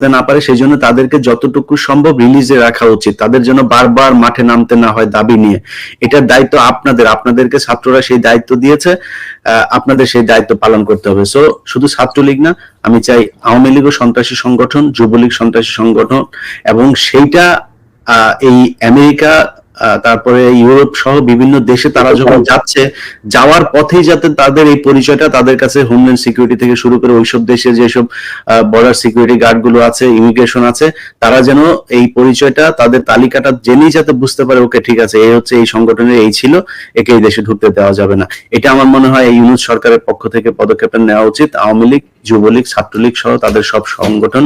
না পারে সেই জন্য তাদেরকে যতটুকু সম্ভব রিলিজে রাখা উচিত। তাদের জন্য বারবার মাঠে নামতে না হয় দাবি নিয়ে। এটার দায়িত্ব আপনাদের। আপনাদেরকে ছাত্ররা সেই দায়িত্ব দিয়েছে আপনাদের সেই দায়িত্ব পালন করতে হবে। সো শুধু ছাত্রলীগ না, আমি চাই আওয়ামী লীগও সন্ত্রাসী সংগঠন, যুবলীগ সন্ত্রাসী সংগঠন, এবং সেইটা এই আমেরিকা তারপরে ইউরোপ সহ বিভিন্ন দেশে তারা যখন যাচ্ছে, যাওয়ার পথেই যাতে তাদের এই পরিচয়টা তাদের কাছে হোমল্যান্ড সিকিউরিটি থেকে শুরু করে ওইসব দেশে যেসব বর্ডার সিকিউরিটি গার্ডগুলো আছে ইমিগ্রেশন আছে, তারা যেন এই পরিচয়টা তাদের তালিকাটা জেনেই যাতে বুঝতে পারে, ওকে, ঠিক আছে, এই হচ্ছে এই সংগঠনের, এই ছিল, একে এই দেশে ঢুকতে দেওয়া যাবে না। এটা আমার মনে হয় এই ইউনুস সরকারের পক্ষ থেকে পদক্ষেপ নেওয়া উচিত। আওয়ামী লীগ, যুবলীগ, ছাত্রলীগ সহ তাদের সব সংগঠন,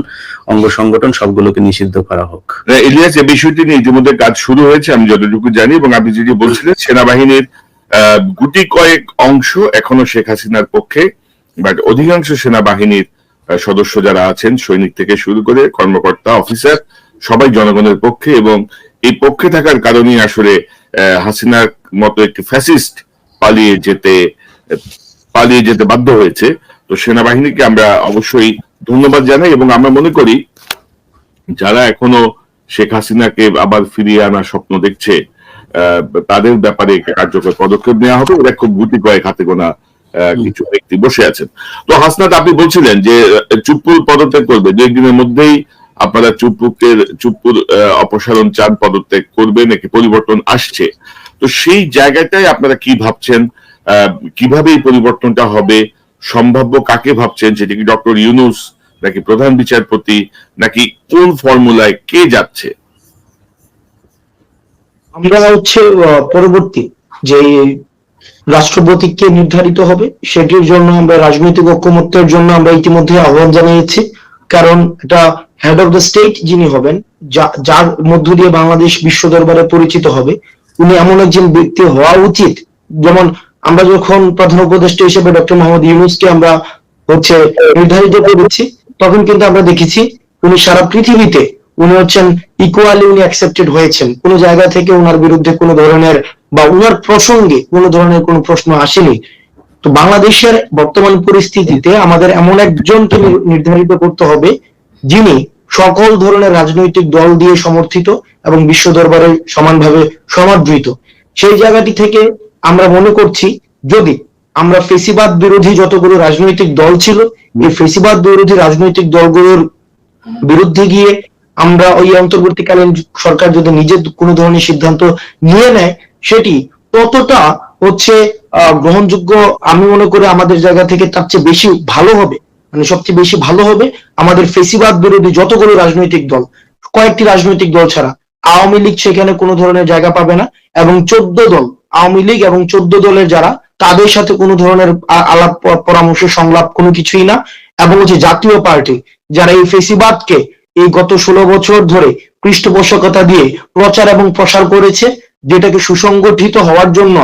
অঙ্গ সংগঠন সবগুলোকে নিষিদ্ধ করা হোক। ইলিয়াস এই বিষয়টি নিয়ে ইতিমধ্যে কাজ শুরু হয়েছে, আমি যতটুকু জানি এবং আপনি যেটি বলছিলেন, সেনাবাহিনীর গুটি কয়েক অংশ এখনও শেখ হাসিনার পক্ষে বাট অধিকাংশ সেনাবাহিনীর সদস্য যারা আছেন, সৈনিক থেকে শুরু করে কর্মকর্তা, অফিসার, সবাই জনগণের পক্ষে এবং এই পক্ষে থাকার কারণেই আসলে হাসিনার মতো একটি ফ্যাসিস্ট পালিয়ে যেতে পালিয়ে যেতে বাধ্য হয়েছে। তো সেনাবাহিনীকে আমরা অবশ্যই ধন্যবাদ জানাই এবং আমরা মনে করি, যারা এখনও শেখ হাসিনাকে আবার ফিরিয়ে আনার স্বপ্ন দেখছে তাদের ব্যাপারে কার্যকর পদক্ষেপ নেওয়া হবে। এরা খুব গুটি কয়েক হাতে গোনা কিছু ব্যক্তি বসে আছেন। তো হাসনাত আপনি বলছিলেন যে আহ, চুপ্পুর পদত্যাগ করবে। দু একদিনের মধ্যেই আপনারা চুপ্পুকের চুপ্পুর অপসারণ চান পদত্যাগ করবে নাকি পরিবর্তন আসছে। তো সেই জায়গাটায় আপনারা কি ভাবছেন? আহ, কীভাবে এই পরিবর্তনটা হবে? সম্ভাব্য কাকে ভাবছেন? সেটা কি ডক্টর ইউনুস নাকি প্রধান বিচারপতি, নাকি কোন ফর্মুলায় কে যাচ্ছে? আমরা হচ্ছে পরবর্তী যে রাষ্ট্রপতি কে নির্ধারিত হবে, সেটির জন্য আমরা রাজনৈতিক ঐক্যমত্যের জন্য আমরা ইতিমধ্যে আহ্বান জানিয়েছি। কারণ এটা হেড অফ দ্য স্টেট যিনি হবেন যার মধ্য দিয়ে বাংলাদেশ বিশ্ব দরবারে পরিচিত হবে, উনি এমন একজন ব্যক্তি হওয়া উচিত। যেমন আমরা যখন প্রধান উপদেষ্টা হিসেবে ডক্টর মোহাম্মদ ইউনুসকে আমরা হচ্ছে নির্ধারিত করেছি তখন কিন্তু আমরা দেখেছি উনি সারা পৃথিবীতে উনি হচ্ছেন ইকুয়ালি উনি অ্যাকসেপ্টেড হয়েছেন। কোনো জায়গা থেকে ওনার বিরুদ্ধে কোনো ধরনের বা ওনার প্রসঙ্গে কোনো ধরনের কোনো প্রশ্ন আসেনি। তো বাংলাদেশের বর্তমান পরিস্থিতিতে আমাদের এমন একজনকে নির্ধারিত করতে হবে যিনি সকল ধরনের রাজনৈতিক দল দিয়ে সমর্থিত এবং বিশ্ব দরবারে সমানভাবে সমাদৃত। সেই জায়গাটি থেকে আমরা মনে করছি যদি আমরা ফেসিবাদ বিরোধী যতগুলো রাজনৈতিক দল ছিল এই ফেসিবাদ বিরোধী রাজনৈতিক দলগুলোর বিরুদ্ধে গিয়ে আমরা ওই অন্তর্বর্তীকালীন সরকার যদি নিজে কোনো ধরনের সিদ্ধান্ত নিয়ে নেয় সেটি ততটা হচ্ছে গ্রহণযোগ্য আমি মনে করি আমাদের জায়গা থেকে তার চেয়ে বেশি ভালো হবে। মানে সবচেয়ে বেশি ভালো হবে আমাদের ফেসিবাদ বিরোধী যতগুলো রাজনৈতিক দল কয়েকটি রাজনৈতিক দল ছাড়া। আওয়ামী লীগ সেখানে কোনো ধরনের জায়গা পাবে না এবং চোদ্দ দল আওয়ামী লীগ এবং চোদ্দ দলের যারা তাদের সাথে কোনো ধরনের আলাপ পরামর্শ, সংলাপ কোনো কিছুই না। এবং হচ্ছে জাতীয় পার্টি যারা এই ফেসিবাদকে এই গত ষোলো বছর ধরে পৃষ্ঠপোষকতা দিয়ে প্রচার এবং প্রসার করেছে, যেটাকে সুসংগঠিত হওয়ার জন্য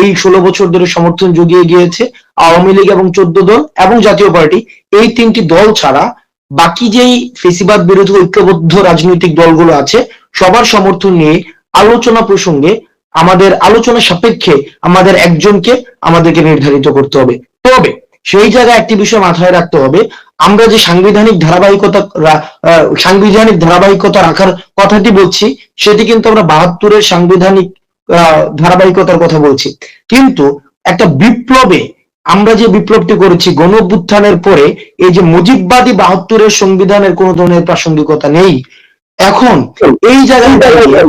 এই ষোলো বছর ধরে সমর্থন জুগিয়ে গিয়েছে আওয়ামী লীগ এবং চোদ্দ দল এবং জাতীয় পার্টি। এই তিনটি দল ছাড়া বাকি যেই ফেসিবাদ বিরোধী ঐক্যবদ্ধ রাজনৈতিক দলগুলো আছে, সবার সমর্থন নিয়ে আলোচনা প্রসঙ্গে আমাদের আলোচনা সাপেক্ষে আমাদের একজনকে আমাদেরকে নির্ধারিত করতে হবে। তবে সেই জায়গায় একটি বিষয় মাথায় রাখতে হবে, আমরা যে সাংবিধানিক ধারাবাহিকতা সাংবিধানিক ধারাবাহিকতা রাখার কথাটি বলছি, সেটি কিন্তু আমরা বাহাত্তরের সাংবিধানিক ধারাবাহিকতার কথা বলছি। কিন্তু একটা বিপ্লবে আমরা যে বিপ্লবটি করেছি গণ পরে এই যে মুজিববাদী বাহাত্তরের সংবিধানের কোন ধরনের প্রাসঙ্গিকতা নেই এখন এই জায়গায়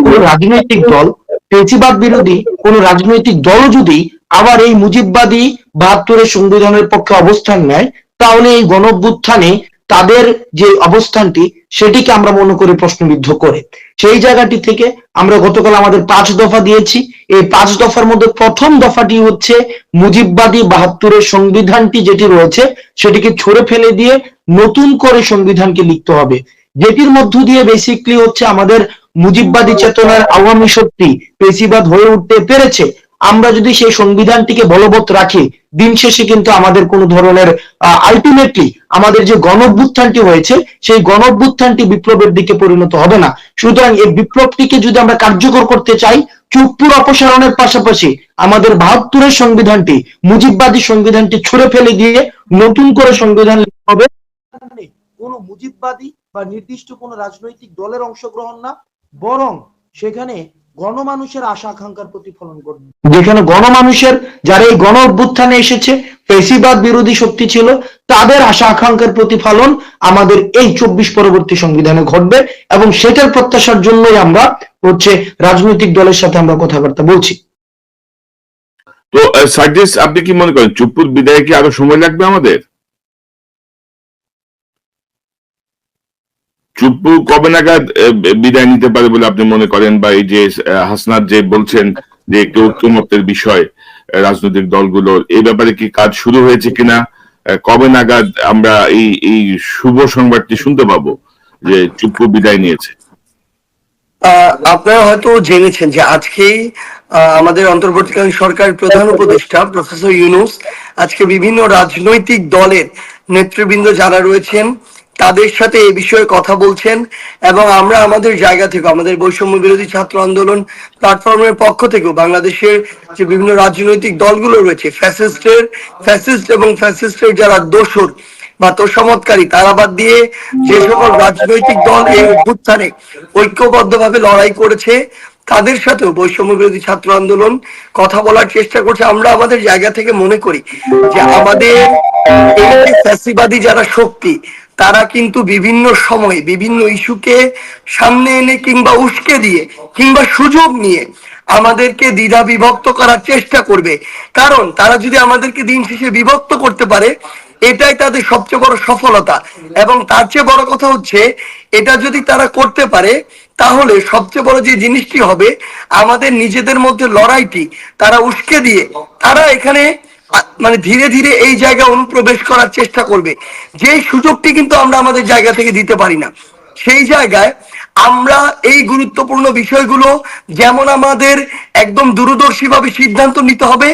কোনো রাজনৈতিক দল পেচিবাদ বিরোধী কোন রাজনৈতিক দল যদি আবার এই মুজিববাদী বাহাত্তরের সংবিধানের পক্ষে অবস্থান নেয় তাহলে এই গণ অভ্যুত্থানে তাদের যে অবস্থানটি সেটিকে আমরা মনে করি প্রশ্নবিদ্ধ করে। সেই জায়গাটি থেকে আমরা গতকাল আমাদের পাঁচ দফা দিয়েছি। এই পাঁচ দফার মধ্যে প্রথম দফাটি হচ্ছে মুজিববাদী বাহাত্তরের সংবিধানটি যেটি রয়েছে সেটিকে ছড়ে ফেলে দিয়ে নতুন করে সংবিধানকে লিখতে হবে। যেটির মধ্য দিয়ে বেসিকলি হচ্ছে আমাদের মুজিববাদী চেতনার আওয়ামী শক্তি পেশিবাদ হয়ে উঠতে পেরেছে। আমরা যদি সেই সংবিধানটিকে বলবৎ রাখি, দিন শেষে কিন্তু আমাদের কোনো ধরনের আলটিমেটলি আমাদের যে গণঅভ্যুত্থানটি হয়েছে, সেই গণঅভ্যুত্থানটি বিপ্লবের দিকে পরিণত হবে না। সুতরাং এই বিপ্লবটিকে যদি আমরা কার্যকর করতে চাই, চুপ্পুর অপসারণের পাশাপাশি আমাদের বাহাত্তরের সংবিধানটি, মুজিববাদী সংবিধানটি ছুড়ে ফেলে দিয়ে নতুন করে সংবিধান হবে। কোন মুজিববাদী বা নির্দিষ্ট কোনো রাজনৈতিক দলের অংশগ্রহণ না, বরং সেখানে গণমানুষের আশা আকাঙ্ক্ষার প্রতিফলন ঘটবে। যেখানে গণমানুষের যারা এই গণ অভ্যুত্থানে এসেছে পেশিবাদ বিরোধী শক্তি ছিল, তাদের আশা আকাঙ্ক্ষার প্রতিফলন আমাদের এই চব্বিশ পরবর্তী সংবিধানে ঘটবে এবং সেটার প্রত্যাশার জন্যই আমরা হচ্ছে রাজনৈতিক দলের সাথে আমরা কথাবার্তা বলছি। তো সার্জিস, আপনি কি মনে করেন চুপ্পুর বিদায় কি আরও সময় লাগবে আমাদের? চুপ্পু কবে নাগাদ বিদায় নিতে পারে বলে আপনি মনে করেন? বা এই যে হাসনাত যে বলছেন যে একটু ঐক্যমত্যের বিষয় রাজনৈতিক দলগুলোর এই ব্যাপারে কি কাজ শুরু হয়েছে কিনা? কবে নাগাদ আমরা এই এই শুভ সংবাদটি শুনতে পাবো যে চুপ্পু বিদায় নিয়েছে? আপনারা হয়তো জেনেছেন যে আজকেই আমাদের অন্তর্বর্তীকালীন সরকারের প্রধান উপদেষ্টা, প্রফেসর ইউনুস, আজকে বিভিন্ন রাজনৈতিক দলের নেতৃবৃন্দ যারা রয়েছেন তাদের সাথে এ বিষয়ে কথা বলছেন এবং আমরা আমাদের জায়গা থেকে আমাদের বৈষম্য বিরোধী ছাত্র আন্দোলন প্ল্যাটফর্মের পক্ষ থেকেও, বাংলাদেশের যে বিভিন্ন রাজনৈতিক দলগুলো রয়েছে ফ্যাসিস্টের ফ্যাসিস্ট এবং ফ্যাসিস্টের যারা দোসর বা তোষামতকারী, তারা বাদ দিয়ে যে সকল রাজনৈতিক দল এই অভ্যুত্থানে ঐক্যবদ্ধভাবে লড়াই করেছে, তাদের সাথেও বৈষম্য বিরোধী ছাত্র আন্দোলন কথা বলার চেষ্টা করছে। আমরা আমাদের জায়গা থেকে মনে করি যে আমাদের ফ্যাসিবাদী যারা শক্তি তারা কিন্তু বিভিন্ন সময়ে বিভিন্ন ইস্যুকে সামনে এনে কিংবা উস্কে দিয়ে কিংবা সুযোগ নিয়ে আমাদেরকে দ্বিধা বিভক্ত করার চেষ্টা করবে। কারণ তারা যদি আমাদেরকে দিন শেষে বিভক্ত করতে পারে, এটাই তাদের সবচেয়ে বড় সফলতা। এবং তার চেয়ে বড় কথা হচ্ছে, এটা যদি তারা করতে পারে, তাহলে সবচেয়ে বড় যে জিনিসটি হবে, আমাদের নিজেদের মধ্যে লড়াইটি, তারা উস্কে দিয়ে, তারা এখানে মানে ধীরে ধীরে এই জায়গায় অনুপ্রবেশ করার চেষ্টা করবে। যে সুযোগটি কিন্তু আমরা আমাদের জায়গা থেকে দিতে পারি না। সেই জায়গায় আমরা এই গুরুত্বপূর্ণ বিষয়গুলো যেমন আমাদের একদম দূরদর্শী ভাবে সিদ্ধান্ত নিতে হবে,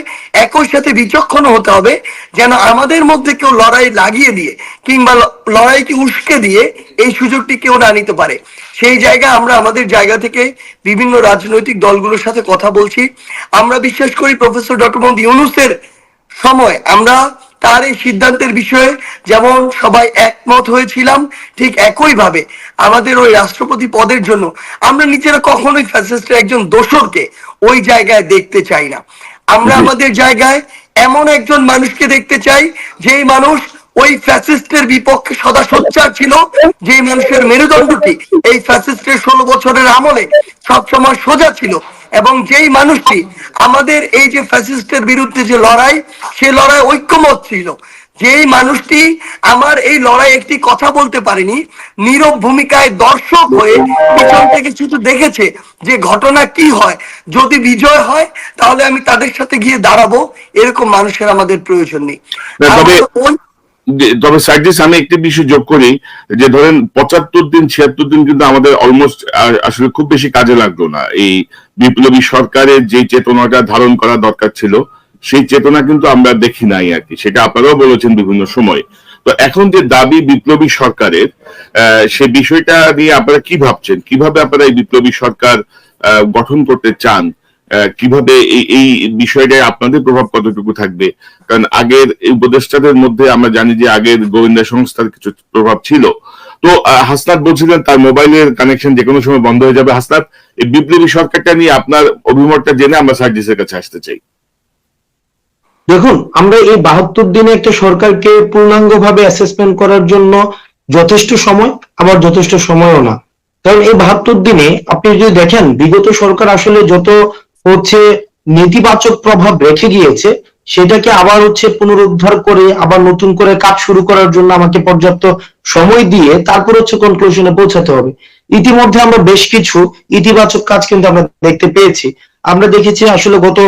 একই সাথে বিচক্ষণ হতে হবে, যেন আমাদের মধ্যে কেউ লড়াই লাগিয়ে দিয়ে কিংবা লড়াইকে উস্কে দিয়ে এই সুযোগটি কেউ না নিতে পারে। সেই জায়গায় আমরা আমাদের জায়গা থেকে বিভিন্ন রাজনৈতিক দলগুলোর সাথে কথা বলছি। আমরা বিশ্বাস করি প্রফেসর ডক্টর মোহাম্মদ ইউনুসের সময়। আমরা তার এই সিদ্ধান্তের বিষয়ে যেমন সবাই একমত হয়েছিলাম ঠিক একই ভাবে আমাদের ওই রাষ্ট্রপতি পদের জন্য আমরা নিজেরা কখনোই ফ্যাসিস্টের একজন দোষরকে ওই জায়গায় দেখতে চাই না। আমরা আমাদের জায়গায় এমন একজন মানুষকে দেখতে চাই যেই মানুষ ওই ফ্যাসিস্টের বিপক্ষে সদা সোচ্চার ছিল যে মানুষের মেরুদণ্ডটি এই ফ্যাসিস্টের ষোলো বছরের আমলে সবসময় সোজা ছিল। এবং যেই মানুষটি আমাদের এই যে ফ্যাসিস্টের বিরুদ্ধে যে লড়াই সে লড়াই ঐক্যমত ছিল। যেই মানুষটি আমার এই লড়াই একটি কথা বলতে পারেনি নীরব ভূমিকায় দর্শক হয়ে পিছন থেকে শুধু দেখেছে যে ঘটনা কি হয়। যদি বিজয় হয় তাহলে আমি তাদের সাথে গিয়ে দাঁড়াবো। এরকম মানুষের আমাদের প্রয়োজন নেই। না, তবে- সার্জিস আমি একটি বিষয় যোগ করি, যে ধরেন পঁচাত্তর দিন, ছিয়াত্তর দিন কিন্তু আমাদের অলমোস্ট আসলে খুব বেশি কাজে লাগল না। এই বিপ্লবী সরকারের যে চেতনাটা ধারণ করা দরকার ছিল, সেই চেতনা কিন্তু আমরা দেখি নাই আর কি। সেটা আপনারাও বলেছেন বিভিন্ন সময়। তো এখন যে দাবি বিপ্লবী সরকারের সে বিষয়টা নিয়ে আপনারা কি ভাবছেন? কীভাবে আপনারা এই বিপ্লবী সরকার গঠন করতে চান? কীভাবে এই এই বিষয়টায় আপনাদের প্রভাব কতটুকু থাকবে? কারণ আগের উপদেষ্টাদের মধ্যে আমরা জানি যে আগের গোয়েন্দা সংস্থার কিছু প্রভাব ছিল। তো হাসনাত বলছিলেন তার মোবাইলের কানেকশন যে কোনো সময় বন্ধ হয়ে যাবে। হাসনাত, এই বিপ্লবী সরকারটা নিয়ে আপনার অভিমতটা জেনে আমরা সার্জিসের কাছে আসতে চাই। দেখুন, আমরা এই বাহাত্তর দিনে একটা সরকারকে পূর্ণাঙ্গভাবে অ্যাসেসমেন্ট করার জন্য যথেষ্ট সময়, আবার যথেষ্ট সময়ও না। কারণ এই বাহাত্তর দিনে আপনি যদি দেখেন, বিগত সরকার আসলে যত হচ্ছে নেতিবাচক প্রভাব রেখে গিয়েছে, সেটাকে আবার হচ্ছে পুনরুদ্ধার করে, আবার নতুন করে কাজ শুরু করার জন্য আমাকে পর্যাপ্ত সময় দিয়ে তারপর হচ্ছে কনক্লুশনে পৌঁছাতে হবে। ইতিমধ্যে আমরা বেশ কিছু ইতিবাচক কাজ কিন্তু আমরা দেখতে পেয়েছি। আমরা দেখেছি আসলে গত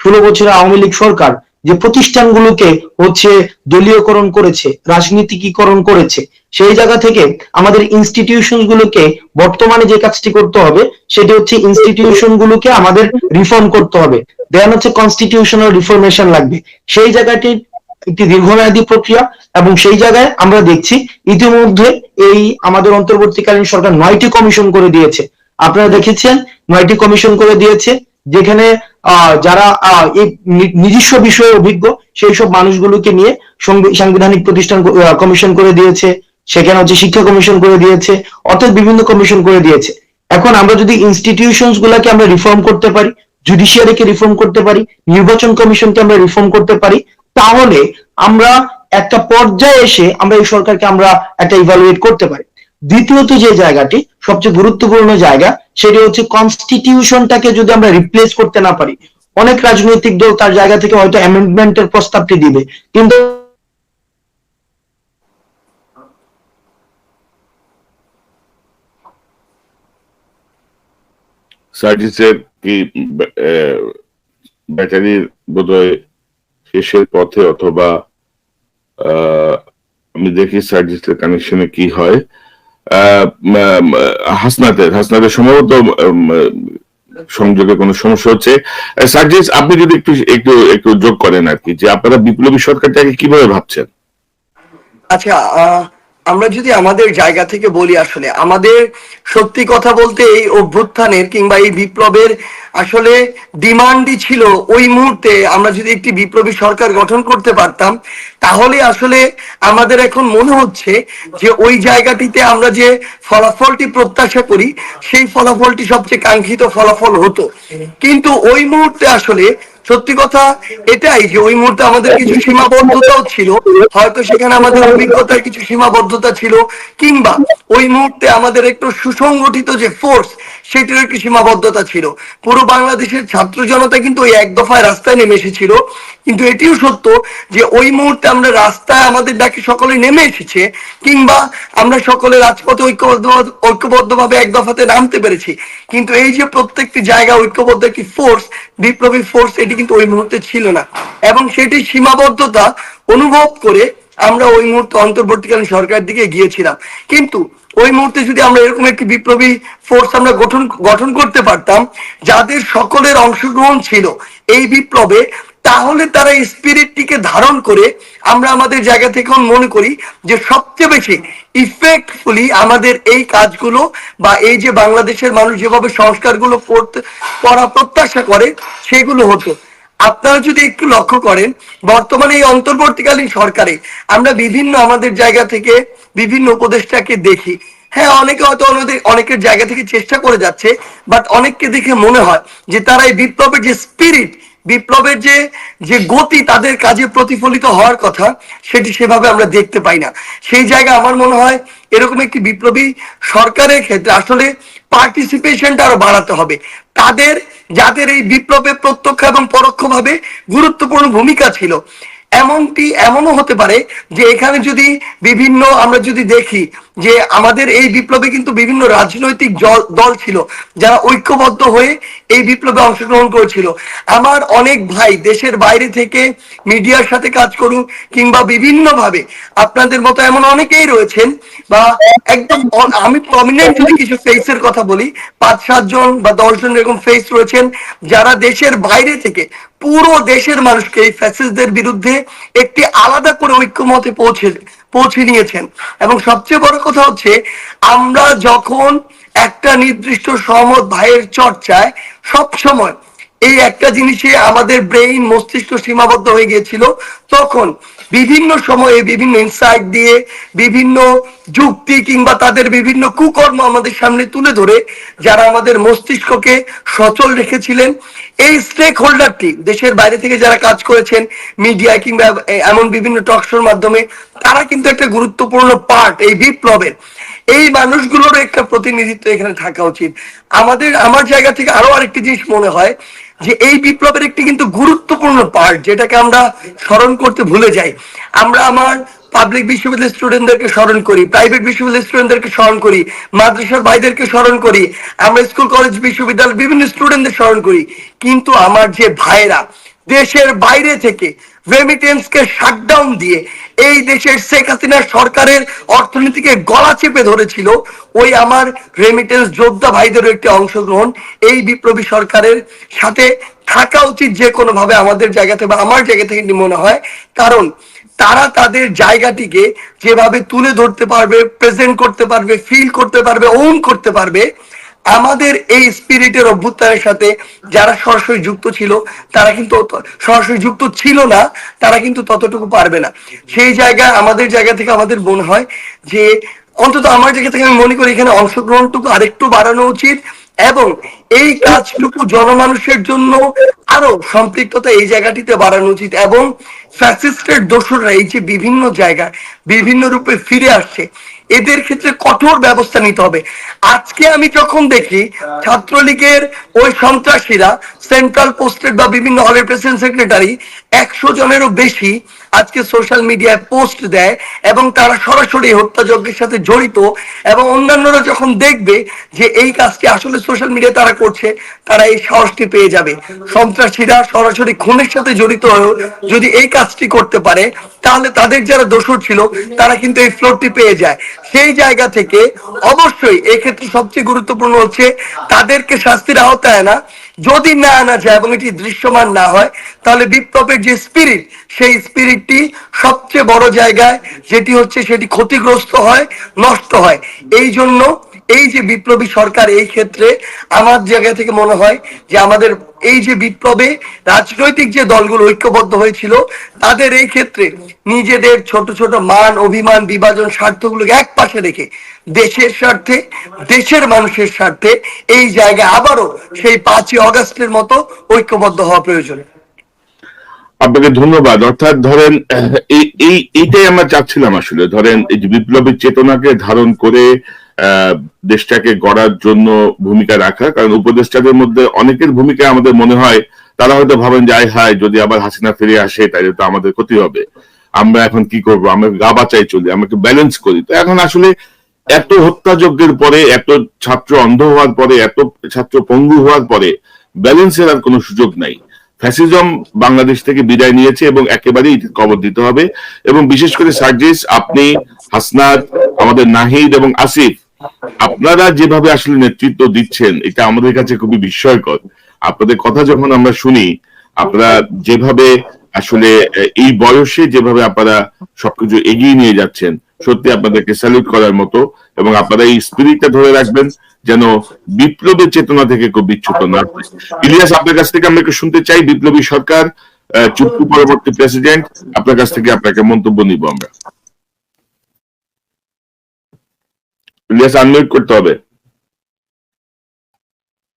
ষোলো বছরের আওয়ামী লীগ সরকার যে প্রতিষ্ঠানগুলোকে হচ্ছে দলীয়করণ করেছে, রাজনীতিকীকরণ করেছে, সেই জায়গা থেকে আমাদের ইনস্টিটিউশন গুলোকে বর্তমানে যে কাজটি করতে হবে, সেটি হচ্ছে ইনস্টিটিউশন গুলোকে আমাদের রিফর্ম করতে হবে। দেন হচ্ছে কনস্টিটিউশনাল রিফরমেশন লাগবে। সেই জায়গাটি একটি দীর্ঘমেয়াদী প্রক্রিয়া এবং সেই জায়গায় আমরা দেখছি ইতিমধ্যে এই আমাদের অন্তর্বর্তীকালীন সরকার নয়টি কমিশন করে দিয়েছে। আপনারা দেখেছেন, নয়টি কমিশন করে দিয়েছে, যেখানে যারা এই নিজস্ব বিষয়ে অভিজ্ঞ, সেই সব মানুষগুলোকে নিয়ে সংবি- সাংবিধানিক প্রতিষ্ঠান কমিশন করে দিয়েছে। সেখানে হচ্ছে শিক্ষা কমিশন করে দিয়েছে অর্থাৎ বিভিন্ন কমিশন করে দিয়েছে। এখন আমরা যদি ইনস্টিটিউশনস গুলাকে আমরা রিফর্ম করতে পারি জুডিশিয়ারিকে রিফর্ম করতে পারি, নির্বাচন কমিশনকে আমরা রিফর্ম করতে পারি, তাহলে আমরা একটা পর্যায়ে এসে আমরা এই সরকারকে আমরা একটা ইভালুয়েট করতে পারি। দ্বিতীয়ত যে জায়গাটি, সবচেয়ে গুরুত্বপূর্ণ জায়গা, সেটি হচ্ছে কনস্টিটিউশনটাকে যদি আমরা রিপ্লেস করতে না পারি, অনেক রাজনৈতিক দল তার জায়গা থেকে হয়তো অ্যামেন্ডমেন্টের প্রস্তাবটি দিবে, কিন্তু সার্জিসের কি ব্যাটারির বোধহয় শেষের পথে অথবা আমি দেখি সার্জিসের কানেকশনে কি হয়। হাসনাতের হাসনাতের সম্ভবত সংযোগে কোনো সমস্যা হচ্ছে। সার্জিস, আপনি যদি একটু একটু একটু যোগ করেন আর কি, যে আপনারা বিপ্লবী সরকারটাকে কীভাবে ভাবছেন? আচ্ছা আমরা যদি আমাদের জায়গা থেকে বলি আসলে, আমাদের সত্যি কথা বলতে এই অভ্যুত্থানের কিংবা এই বিপ্লবের আসলে ডিমান্ডই ছিল ওই মুহূর্তে আমরা যদি একটি বিপ্লবী সরকার গঠন করতে পারতাম, তাহলে আসলে আমাদের এখন মনে হচ্ছে যে ওই জায়গাটিতে আমরা যে ফলাফলটি প্রত্যাশা করি, সেই ফলাফলটি সবচেয়ে কাঙ্ক্ষিত ফলাফল হতো। কিন্তু ওই মুহূর্তে আসলে সত্যি কথা, এটাই যে ওই মুহূর্তে আমাদের কিছু সীমাবদ্ধতাও ছিল, হয়তো সেখানে আমাদের অভিজ্ঞতার কিছু সীমাবদ্ধতা ছিল, কিংবা ওই মুহূর্তে আমাদের একটু সুসংগঠিত যে ফোর্স সেটির একটি সীমাবদ্ধতা ছিল। পুরো বাংলাদেশের ছাত্র জনতা কিন্তু ওই এক দফায় রাস্তায় নেমে এসেছিল। কিন্তু এটিও সত্য যে ওই মুহূর্তে আমরা রাস্তায় আমাদের ডাকে সকলে নেমে এসেছে কিংবা আমরা সকলে রাজপথে ঐক্যবদ্ধ, ঐক্যবদ্ধভাবে এক দফাতে নামতে পেরেছি। কিন্তু এই যে প্রত্যেকটি জায়গা ঐক্যবদ্ধ একটি ফোর্স বিপ্লবী ফোর্স এটি কিন্তু ওই মুহূর্তে ছিল না। এবং সেটি সীমাবদ্ধতা অনুভব করে আমরা ওই মুহূর্তে অন্তর্বর্তীকালীন সরকারের দিকে গিয়েছিলাম কিন্তু ওই মুহূর্তে যদি আমরা এরকম একটি বিপ্লবী ফোর্স আমরা গঠন গঠন করতে পারতাম, যাদের সকলের অংশগ্রহণ ছিল এই বিপ্লবে, তাহলে তারা স্পিরিটটিকে ধারণ করে আমরা আমাদের জায়গা থেকে মনে করি যে সবচেয়ে বেশি ইফেক্টফুলি আমাদের এই কাজগুলো বা এই যে বাংলাদেশের মানুষ যেভাবে সংস্কারগুলো করতে করা প্রত্যাশা করে, সেগুলো হতো। আপনারা যদি একটু লক্ষ্য করেন, বর্তমানে এই অন্তর্বর্তীকালীন সরকারে আমরা বিভিন্ন আমাদের জায়গা থেকে বিভিন্ন উপদেষ্টাকে দেখি। হ্যাঁ অনেকে হয়তো অনেকে অনেকের জায়গা থেকে চেষ্টা করে যাচ্ছে বাট অনেককে দেখে মনে হয় যে তারা এই বিপ্লবের যে স্পিরিট বিপ্লবের যে যে গতি তাদের কাজে প্রতিফলিত হওয়ার কথা, সেটি সেভাবে আমরা দেখতে পাই না। সেই জায়গায় আমার মনে হয় এরকম একটি বিপ্লবী সরকারের ক্ষেত্রে আসলে পার্টিসিপেশনটা আরও বাড়াতে হবে। তাদের যাদের এই বিপ্লবে প্রত্যক্ষ এবং পরোক্ষভাবে গুরুত্বপূর্ণ ভূমিকা ছিল। এমনটি এমনও হতে পারে যে এখানে যদি বিভিন্ন আমরা যদি দেখি যে আমাদের এই বিপ্লবে কিন্তু বিভিন্ন রাজনৈতিক দল ছিল যারা ঐক্যবদ্ধ হয়ে এই বিপ্লবে অংশগ্রহণ করেছিল। আমার অনেক ভাই দেশের বাইরে থেকে মিডিয়ার সাথে কাজ করুক কিংবা বিভিন্ন ভাবে আপনাদের মতো এমন অনেকেই রয়েছেন বা একদম আমি প্রমিনেন্ট যদি কিছু ফেসের কথা বলি, পাঁচ সাতজন বা দশজন এরকম ফেস রয়েছেন যারা দেশের বাইরে থেকে পুরো দেশের মানুষকে এই ফ্যাসিস্টদের বিরুদ্ধে একটি আলাদা করে ঐক্যমতে পৌঁছে পৌঁছে নিয়েছেন। এবং সবচেয়ে বড় কথা হচ্ছে, আমরা যখন একটা নির্দিষ্ট সহমত ভাইয়ের চর্চায় সব সময় এই একটা জিনিসে আমাদের ব্রেইন মস্তিষ্ক সীমাবদ্ধ হয়ে গিয়েছিল, তখন বিভিন্ন সময়ে বিভিন্ন ইনসাইট দিয়ে বিভিন্ন যুক্তি কিংবা তাদের বিভিন্ন কুকর্ম আমাদের সামনে তুলে ধরে যারা আমাদের মস্তিষ্ককে সচল রেখেছিলেন। এই স্টেক হোল্ডারটি দেশের বাইরে থেকে যারা কাজ করেছেন মিডিয়া কিংবা এমন বিভিন্ন টকশোর মাধ্যমে, তারা কিন্তু একটা গুরুত্বপূর্ণ পার্ট এই বিপ্লবের। এই মানুষগুলোর একটা প্রতিনিধিত্ব এখানে থাকা উচিত। আমাদের, আমার জায়গা থেকে আরও আরেকটি জিনিস মনে হয় যে এই বিপ্লবের একটি কিন্তু গুরুত্বপূর্ণ পার্ট যেটাকে আমরা স্মরণ করতে ভুলে যাই। আমরা আমার পাবলিক বিশ্ববিদ্যালয়ের স্টুডেন্টদেরকে স্মরণ করি প্রাইভেট বিশ্ববিদ্যালয়ের স্টুডেন্টদেরকে স্মরণ করি, মাদ্রাসার ভাইদেরকে স্মরণ করি, আমরা স্কুল কলেজ বিশ্ববিদ্যালয় বিভিন্ন স্টুডেন্টদের স্মরণ করি। কিন্তু আমার যে ভাইরা দেশের বাইরে থেকে রেমিটেন্সকে শাটডাউন দিয়ে এই দেশের শেখ হাসিনার সরকারের অর্থনীতিকে গলা চেপে ধরেছিল, ওই আমার রেমিটেন্স যোদ্ধা ভাইদেরও একটি অংশগ্রহণ। এই বিপ্লবী সরকারের সাথে থাকা উচিত যে কোনো ভাবে আমাদের জায়গা থেকে বা আমার জায়গা থেকে মনে হয়। কারণ তারা তাদের জায়গাটিকে যেভাবে তুলে ধরতে পারবে প্রেজেন্ট করতে পারবে ফিল করতে পারবে ওন করতে পারবে আমাদের এই স্পিরিটের অভ্যুত্থানের সাথে যারা সরাসরি যুক্ত ছিল, তারা কিন্তু সরাসরি যুক্ত ছিল না, তারা কিন্তু ততটুকু পারবে না। সেই জায়গায় আমাদের জায়গা থেকে আমাদের মনে হয় যে, অন্তত আমার জায়গা থেকে আমি মনে করি এখানে অংশগ্রহণটুকু আরেকটু বাড়ানো উচিত এবং এই কাজটুকু জনমানুষের জন্য আরও সম্পৃক্ততা এই জায়গাটিতে বাড়ানো উচিত এবং ফ্যাসিস্টের দোষরা এই যে বিভিন্ন জায়গায় বিভিন্ন রূপে ফিরে আসছে এদের ক্ষেত্রে কঠোর ব্যবস্থা নিতে হবে। আজকে আমি যখন দেখি ছাত্রলীগের ওই সন্ত্রাসীরা সেন্ট্রাল পোস্টেড বা বিভিন্ন হলের প্রেসিডেন্ট সেক্রেটারি একশো জনেরও বেশি আজকে সোশ্যাল মিডিয়ায় পোস্ট দেয় এবং তারা সরাসরি হত্যাযজ্ঞের সাথে জড়িত এবং অন্যান্যরা যখন দেখবে যে এই কাজটি আসলে সোশ্যাল মিডিয়ায় তারা করছে, তারা এই সাহসটি পেয়ে যাবে। সন্ত্রাসীরা সরাসরি খুনের সাথে জড়িত হয়েও যদি এই কাজটি করতে পারে, তাহলে তাদের যারা দোষর ছিল, তারা কিন্তু এই ফ্লোরটি পেয়ে যায়। সেই জায়গা থেকে অবশ্যই এক্ষেত্রে সবচেয়ে গুরুত্বপূর্ণ হচ্ছে তাদেরকে শাস্তির আওতায় না যদি না আনা যায় এবং এটি দৃশ্যমান না হয়, তাহলে বিপ্লবের যে স্পিরিট সেই স্পিরিটটি সবচেয়ে বড় জায়গায়, যেটি হচ্ছে সেটি ক্ষতিগ্রস্ত হয়, নষ্ট হয়। এই জন্য এই যে বিপ্লবী সরকার এই ক্ষেত্রে আমার জায়গা থেকে মনে হয় যে আমাদের এই যে বিপ্লবে রাজনৈতিক যে দলগুলো ঐক্যবদ্ধ হয়েছিল, তাদের এই ক্ষেত্রে নিজেদের ছোট ছোট মান, অভিমান, বিভাজন, স্বার্থগুলোকে এক পাশে রেখে দেশের স্বার্থে, দেশের মানুষের স্বার্থে এই জায়গায় আবারও সেই পাঁচই অগস্টের মতো ঐক্যবদ্ধ হওয়া প্রয়োজন। আপনাকে ধন্যবাদ। অর্থাৎ ধরেন, এই এই, এইটাই আমরা চাচ্ছিলাম আসলে। ধরেন এই বিপ্লবী চেতনাকে ধারণ করে দেশটাকে গড়ার জন্য ভূমিকা রাখা, কারণ উপদেষ্টাদের মধ্যে অনেকের ভূমিকা আমাদের মনে হয়, তারা হয়তো ভাবেন যে হায়, যদি আবার হাসিনা ফিরে আসে, তাহলে তো আমাদের ক্ষতি হবে। আমরা এখন কি করব? আমরা গা বাঁচাই চলি, আমরা একটু ব্যালেন্স করি। তো এখন আসলে এত হত্যাযজ্ঞের পরে, এত ছাত্র অন্ধ হওয়ার পরে, এত ছাত্র পঙ্গু হওয়ার পরে ব্যালেন্সের আর কোনো সুযোগ নাই। ফ্যাসিজম বাংলাদেশ থেকে বিদায় নিয়েছে এবং একেবারেই কবর দিতে হবে। এবং বিশেষ করে সার্জিস, আপনি, হাসনাত, আমাদের নাহিদ এবং আসিফ আপনারা যেভাবে আসলে নেতৃত্ব দিচ্ছেন, এটা আমাদের কাছে খুবই বিস্ময়কর। আপনাদের কথা যখন আমরা শুনি, আপনারা যেভাবে আসলে এই বয়সে যেভাবে আপনারা সবকিছু এগিয়ে নিয়ে যাচ্ছেন, সত্যি আপনাদেরকে স্যালুট করার মতো এবং আপনারা এই স্পিরিটটা ধরে রাখবেন যেন বিপ্লবের চেতনা থেকে খুব বিচ্যুত না ইলিয়াস, আপনার কাছ থেকে আমরা একটু শুনতে চাই, বিপ্লবী সরকার চুক্তি পরবর্তী প্রেসিডেন্ট আপনার কাছ থেকে আপনাকে মন্তব্য নিব আমরা। ইলিয়াস আনমিউট করতে হবে।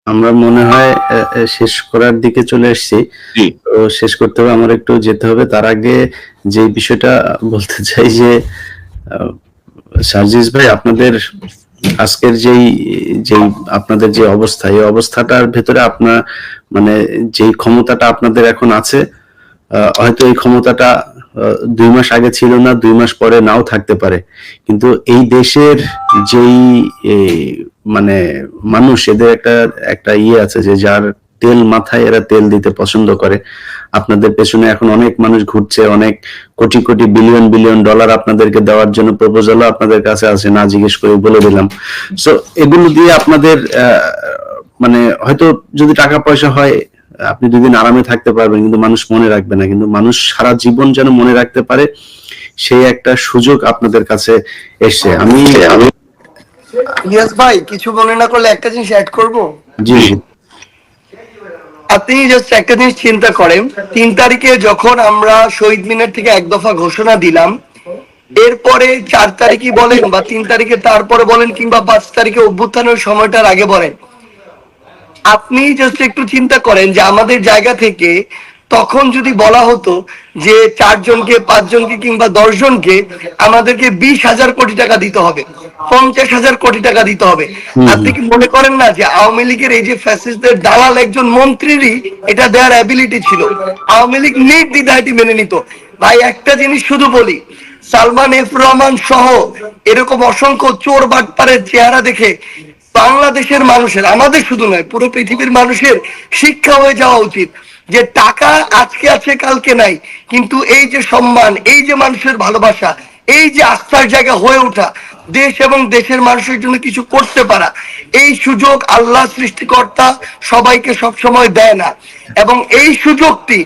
আমরা মনে হয় শেষ করার দিকে চলে এসেছি। তো শেষ করতে হবে আমার একটু যেতে হবে। তার আগে যে বিষয়টা বলতে চাই যে সার্জিস ভাই আপনাদের আজকের যেই যেই আপনাদের যে অবস্থা এই অবস্থাটার ভেতরে আপনার মানে যেই ক্ষমতাটা আপনাদের এখন আছে হয়তো এই ক্ষমতাটা দুই মাস আগে ছিল না, দুই মাস পরে নাও থাকতে পারে। কিন্তু এই দেশের যেই মানে মানুষ, এদের একটা একটা ইয়ে আছে যে যার তেল মাথায় এরা তেল দিতে পছন্দ করে। আপনাদের পেছনে এখন অনেক মানুষ ঘুরছে, অনেক crore crore billion billion dollar আপনাদেরকে দেওয়ার জন্য প্রপোজালও আপনাদের কাছে আছে, না জিজ্ঞেস করে বলে দিলাম। সো এগুলো দিয়ে আপনাদের মানে হয়তো যদি টাকা পয়সা হয় আপনি দুদিন আরামে থাকতে পারবেন কিন্তু মানুষ মনে রাখবে না। কিন্তু মানুষ সারা জীবন যেন মনে রাখতে পারে সেই একটা সুযোগ আপনাদের কাছে এসছে। আমি আমি ভাই কিছু মনে না করলে একটা জিনিস অ্যাড করব? জি জি। আপনি জাস্ট একটা জিনিস চিন্তা করেন তিন তারিখে যখন আমরা শহীদ মিনার থেকে এক দফা ঘোষণা দিলাম এরপরে চার তারিখই বলেন বা তিন তারিখে তারপরে বলেন কিংবা পাঁচ তারিখে অভ্যুত্থানের সময়টার আগে বলেন আপনি জাস্ট একটু চিন্তা করেন যে আমাদের জায়গা থেকে তখন যদি বলা হতো যে চারজনকে পাঁচজনকে কিংবা দশজনকে আমাদেরকে বিশ হাজার কোটি টাকা দিতে হবে পঞ্চাশ হাজার কোটি টাকা দিতে হবে। আপনি কি মনে করেন না যে আওয়ামী লীগের এই যে ফ্যাসিস্টদের দালাল একজন মন্ত্রীরই এটা দেওয়ার অ্যাবিলিটি ছিল? আওয়ামী লীগ নির্দ্বিধায়টি মেনে নিত। ভাই একটা জিনিস শুধু বলি সালমান এফ রহমান সহ এরকম অসংখ্য চোর বাটপারের চেহারা দেখে বাংলাদেশের মানুষের, আমাদের শুধু নয়, পুরো পৃথিবীর মানুষের শিক্ষা হয়ে যাওয়া উচিত যে টাকা আজকে আছে, কালকে নাই। কিন্তু এই যে সম্মান, এই যে মানুষের ভালোবাসা, এই যে আস্থার জায়গা হয়ে ওঠা, দেশ এবং দেশের মানুষের জন্য কিছু করতে পারা, এই সুযোগ আল্লাহ সৃষ্টিকর্তা সবাইকে সব সময় দেয় না। এবং এই সুযোগটি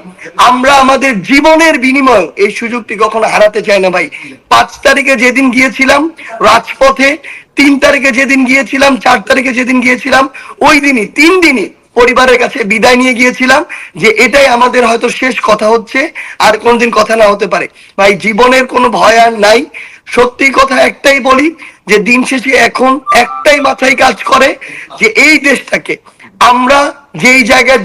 আমরা আমাদের জীবনের বিনিময়ে, এই সুযোগটি কখনো হারাতে চাই না ভাই। পাঁচ তারিখে যেদিন গিয়েছিলাম, রাজপথে তিন তারিখে যেদিন গিয়েছিলাম, চার তারিখে যেদিন গিয়েছিলাম, ওই দিনই, তিন দিনই পরিবারের কাছে বিদায় নিয়ে গিয়েছিলাম যে এটাই আমাদের হয়তো শেষ কথা হচ্ছে, আর কোনদিন কথা না হতে পারে। ভাই, জীবনের কোনো ভয় আর নাই। সত্যি কথা একটাই বলি, যে দিন শেষে এখন একটাই মাথায় কাজ করে, যে এই দেশটাকে আমরা যেই জায়গায়